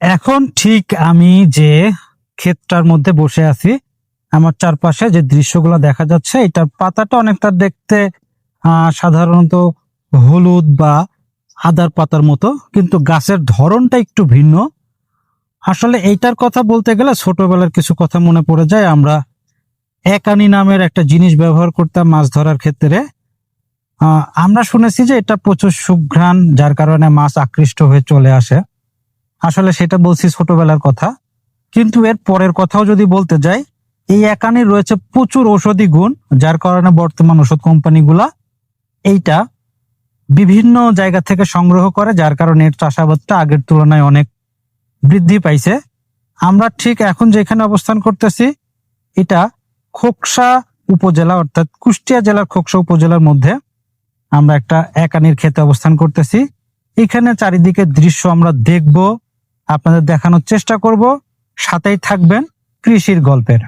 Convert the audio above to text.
এখন ঠিক আমি যে ক্ষেতটার মধ্যে বসে আছি, আমার চারপাশে যে দৃশ্যগুলো দেখা যাচ্ছে, এটার পাতাটা অনেকটা দেখতে সাধারণত হলুদ বা আদার পাতার মতো, কিন্তু গাছের ধরনটা একটু ভিন্ন। আসলে এইটার কথা বলতে গেলে ছোটবেলার কিছু কথা মনে পড়ে যায়। আমরা একানি নামের একটা জিনিস ব্যবহার করতাম মাছ ধরার ক্ষেত্রে। আমরা শুনেছি যে এটা প্রচুর সুঘ্রাণ, যার কারণে মাছ আকৃষ্ট হয়ে চলে আসে। আসলে সেটা বলছি ছোটবেলার কথা। কিন্তু এর পরের কথাও যদি বলতে যাই, এই একানি রয়েছে প্রচুর ঔষধি গুণ, যার কারণে বর্তমান ওষুধ কোম্পানিগুলা এইটা বিভিন্ন জায়গা থেকে সংগ্রহ করে, যার কারণে এর চাষাবাদটা আগের তুলনায় অনেক বৃদ্ধি পাইছে। আমরা ঠিক এখন যেখানে অবস্থান করতেছি, এটা খোকসা উপজেলা, অর্থাৎ কুষ্টিয়া জেলার খোকসা উপজেলার মধ্যে আমরা একটা একানির ক্ষেতে অবস্থান করতেছি। এখানে চারিদিকে দৃশ্য আমরা দেখব। আপনাদের দেখানোর চেষ্টা করব। সাথেই থাকবেন কৃষির গল্পের।